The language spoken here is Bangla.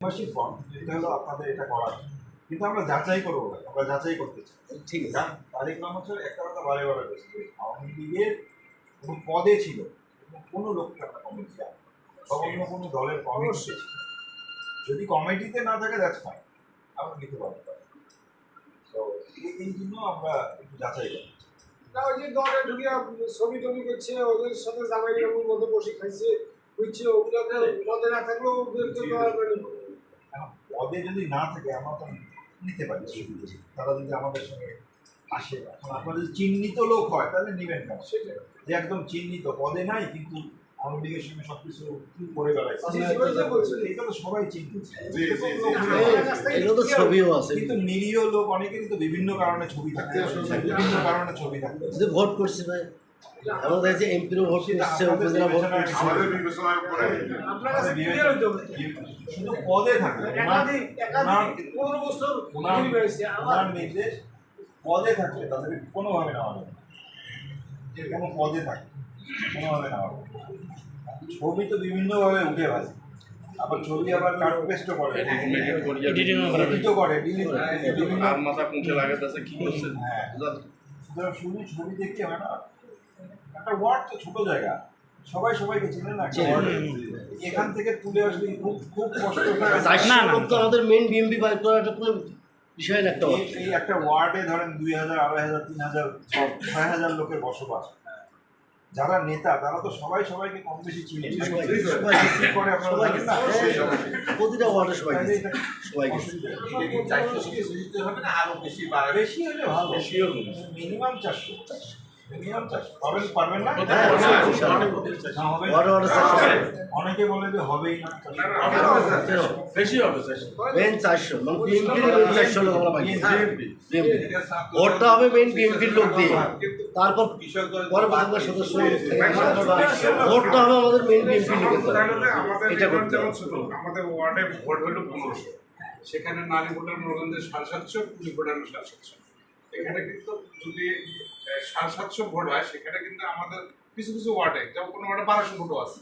মেম্বারশিপ ফর্ম এটা হলো আপনাদের এটা করার কিন্তু আমরা যাচাই করব না, আমরা যাচাই করতে চাই। ঠিক আছে। কারণ তারেক রহমান একটা কথা বারে বারে বলেছে আওয়ামী লীগের কোনো পদে ছিল কোনো লোককে আমরা কমিটি বা অন্য কোনো দলের কমিটি ছিল। যদি কমিটিতে না থাকে দ্যাটস ফাইন আমরা নিতে পারব তো এই জন্য আমরা একটু যাচাই করি না ওই যে দলে ঢুকিয়া ছবি টবি করছে ওদের সাথে জামাই বাবুর মধ্যে বসে খাইছে বুঝছে ওগুলোকে পদে না থাকলেও পদে যদি না থাকে আমরা তো নিতে পারি তারা যদি আমাদের সঙ্গে আসে এখন আপনার যদি চিহ্নিত লোক হয় তাহলে নেবেন সেটা যে একদম চিহ্নিত পদে নাই কিন্তু আওয়ামী লীগের সঙ্গে সবকিছু করে সবাই কিন্তু নিরীহ লোক অনেকেরই তো বিভিন্ন কারণে ছবি পারে বিভিন্ন কারণে ছবি। যদি ভোট করছে ভাই দেখছি এমপিরও ভোট করছে উপজেলা ভোট শুধু পদে থাকে বছর ওনার নির্দেশ থাকলে তাদেরকে কোনোভাবে নেওয়া যাবে যে কোনো পদে থাকে কোনোভাবে নেওয়া যাবে ছবি তো বিভিন্নভাবে উঠে আসে আবার ছবি আবার কাট পেস্টও করে। এডিটও করে আর মাথা কুঁচে লাগাতেছে কি করছে? হ্যাঁ সুতরাং শুধু ছবি দেখতে হয় না একটা ওয়ার্ড তো ছোট জায়গা। সবাই সবাইকে চেনে না একটা এখান থেকে তুলে আসলে খুব খুব কষ্ট লোক তো আমাদের মেন বিএমপি কোনো বিষয় না একটা এই- একটা ওয়ার্ডে ধরেন দুই হাজার আড়াই হাজার তিন হাজার ছয় হাজার লোকের বসবাস। যারা নেতা তারা তো সবাই সবাইকে কম বেশি চিনে। করে না? প্রতিটা ওয়ার্ডে সবাই সবাই গেছে বেশি হলে ভালো। মিনিমাম চারশো। হ্যাঁ, হ্যাঁ, অনেকে বলে যে হবেই না বেশি হবে মেন চারশো। মানে চারশো লোক বিএমপি ভোটটা হবে মেন লোক দিয়ে। তারপর পরে সদস্য ভোটটা হবে আমাদের মেন দ্বারা। আমাদের এটা করতে আমাদের ওয়ার্ডে ভোট হলো পনেরোশো। সেখানে নারী ভোটার মনোরঞ্জনের সাড়ে সাতশো পুলিশ ভোটার সাড়ে সাতশো। এখানে কিন্তু যদি সাড়ে সাতশো ভোট হয়, সেখানে কিন্তু আমাদের কিছু কিছু ওয়ার্ডে, যেমন কোনো ওয়ার্ডে বারোশো ভোটও আছে।